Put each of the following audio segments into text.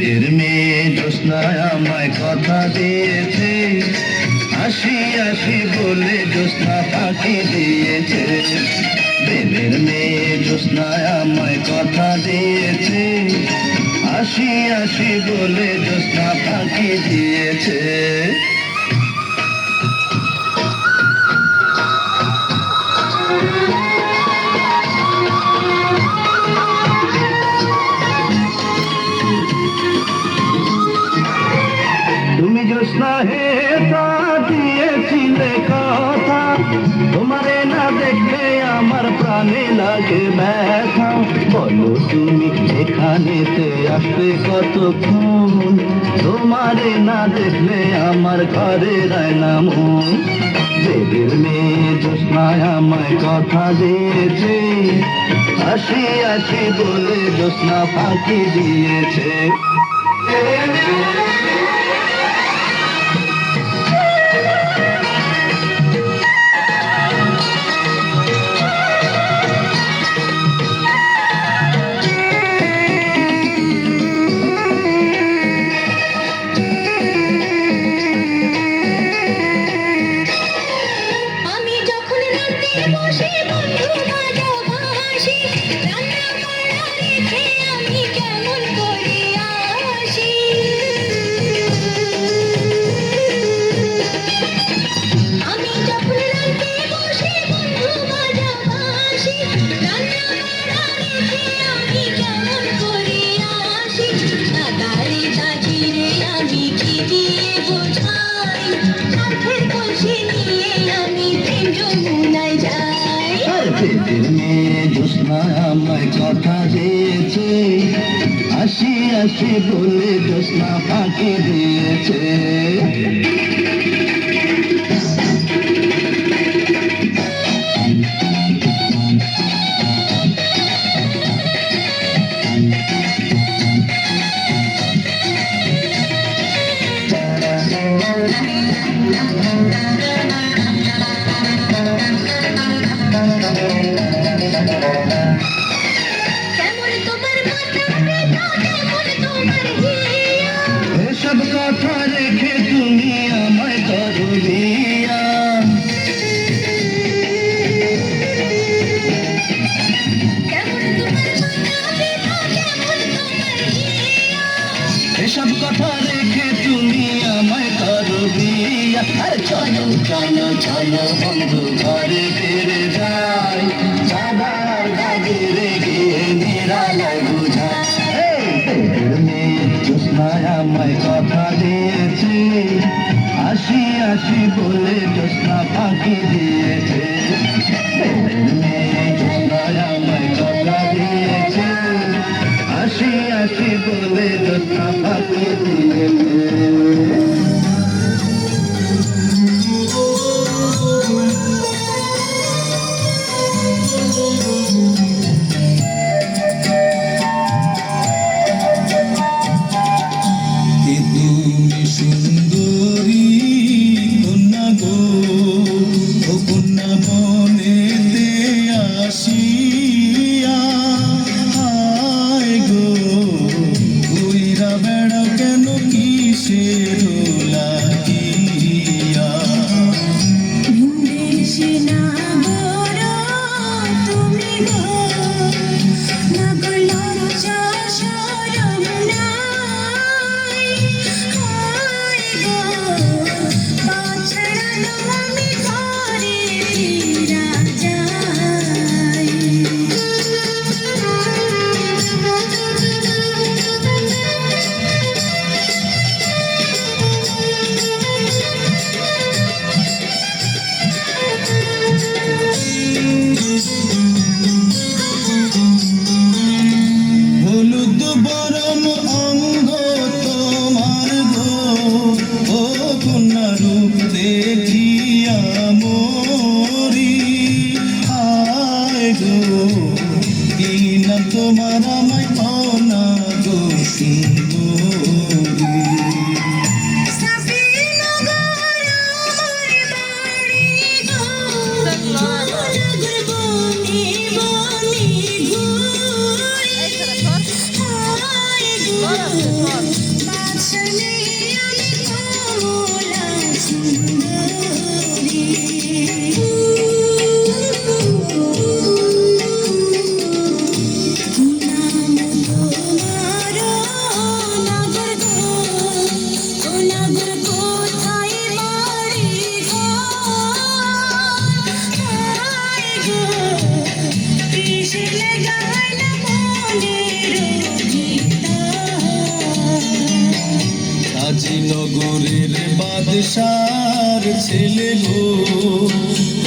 বেদের মেয়ে জোসনা আমায় কথা দিয়েছে। আসি আসি বলে জোসনা ফাঁকি দিয়েছে। দেবের মেয়ে জোসনা আমায় কথা দিয়েছে। আসি আসি বলে জোসনা ফাঁকি দিয়েছে। তুমি জ্যোৎস্না হে তা দিয়েছিলে কথা। তোমারে না দেখলে আমার প্রাণে লাগে ব্যথা। বলো তুমি এখানেতে আসবে তোমারে না দেখলে আমার ঘরে রায় মন। দেবের মেয়ে জ্যোৎস্নায় আমায় কথা দিয়েছে। আসি আসি বলে জ্যোৎস্না ফাঁকি দিয়েছে। Hoje বেদের মেয়ে জ্যোৎস্নায় আমায় কথা দিয়েছে। আসি আসি বলে জ্যোৎস্না ফাঁকি দিয়েছে। কেমন কথা রেখে তুমি আমায় হিয়া এসব কথা রেখে তুমি আমায় করো বিয়া আর চলো চলো চলো বন্ধু ঘরে ফিরে যাই। তোর আমায় কথা দিয়েছে। আসি আসি বলে জ্যোৎস্না ফাঁকি দিয়েছে কাজীনগরের বাদশার ছেলে গো।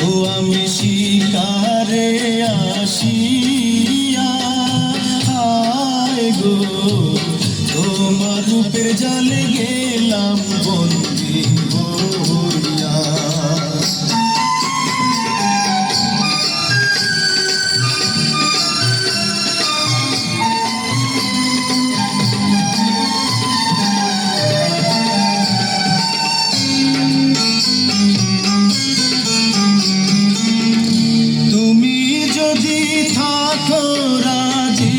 ও আমি শিকারে আসিয়া আয় গো। তোমার রূপের জালে গেলাম বন্দি। থাকো রাজি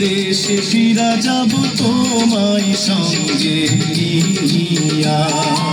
দেশে ফিরা যাব তোমায় সঙ্গে নিয়া।